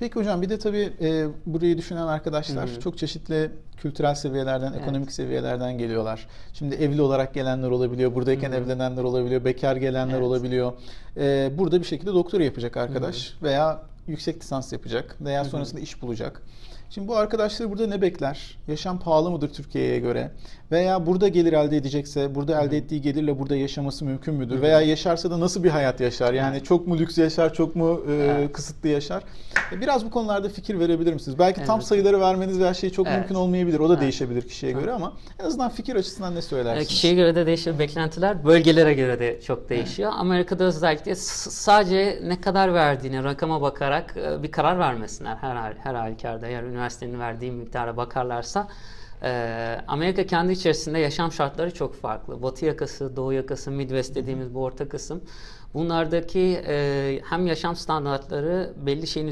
Peki hocam bir de tabii e, burayı düşünen arkadaşlar çok çeşitli kültürel seviyelerden, ekonomik seviyelerden geliyorlar. Şimdi evli olarak gelenler olabiliyor, buradayken evlenenler olabiliyor, bekar gelenler Evet. olabiliyor. E, burada bir şekilde doktora yapacak arkadaş veya yüksek lisans yapacak veya sonrasında iş bulacak. Şimdi bu arkadaşları burada ne bekler? Yaşam pahalı mıdır Türkiye'ye göre? Veya burada gelir elde edecekse, burada elde ettiği gelirle burada yaşaması mümkün müdür? Veya yaşarsa da nasıl bir hayat yaşar? Yani çok mu lüks yaşar, çok mu e, kısıtlı yaşar? E, Biraz bu konularda fikir verebilir misiniz? Belki tam sayıları vermeniz ve her şey çok Evet. mümkün olmayabilir. O da değişebilir kişiye göre ama en azından fikir açısından ne E, söylersiniz? Kişiye göre de değişir. Beklentiler bölgelere göre de çok değişiyor. Amerika'da özellikle sadece ne kadar verdiğine rakama bakarak e, bir karar vermesinler her her halükarda. Eğer üniversitenin verdiği miktara bakarlarsa e, Amerika kendi içerisinde yaşam şartları çok farklı. Batı yakası, Doğu yakası, Midwest dediğimiz bu orta kısım. Bunlardaki e, hem yaşam standartları belli şeyin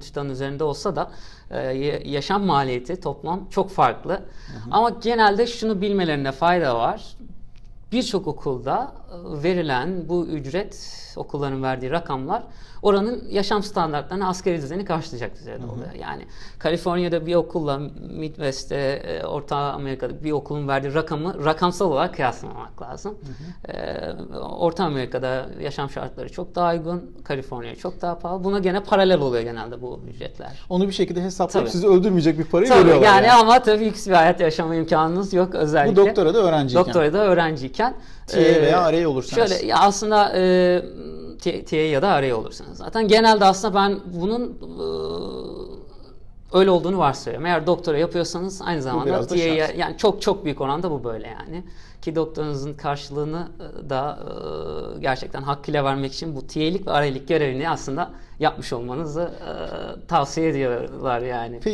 çıtanın üzerinde olsa da e, ya- yaşam maliyeti toplam çok farklı. Ama genelde şunu bilmelerinde fayda var. Birçok okulda verilen bu ücret, okulların verdiği rakamlar oranın yaşam standartlarını asgari düzeni karşılayacak düzeyde oluyor. Yani Kaliforniya'da bir okulla Midwest'te, e, Orta Amerika'da bir okulun verdiği rakamı rakamsal olarak kıyaslamamak lazım. E, Orta Amerika'da yaşam şartları çok daha uygun, Kaliforniya çok daha pahalı. Buna gene paralel oluyor genelde bu ücretler. Onu bir şekilde hesaplayıp Tabii. sizi öldürmeyecek bir parayı Tabii veriyorlar. yani, yani. ama tabii lüks bir hayat yaşama imkanınız yok özellikle. Bu doktora da öğrenciyken. Doktora da öğrenciyken. TA veya RA olursanız. Şöyle ya aslında e, T- TA ya da RA olursanız. Zaten genelde aslında ben bunun e, öyle olduğunu varsayıyorum. Eğer doktora yapıyorsanız aynı zamanda şans. yani çok çok büyük oranda bu böyle yani. Ki doktorunuzun karşılığını e, da e, gerçekten hakkıyla vermek için bu TA'lik ve RA'lik görevini aslında yapmış olmanızı e, tavsiye ediyorlar yani.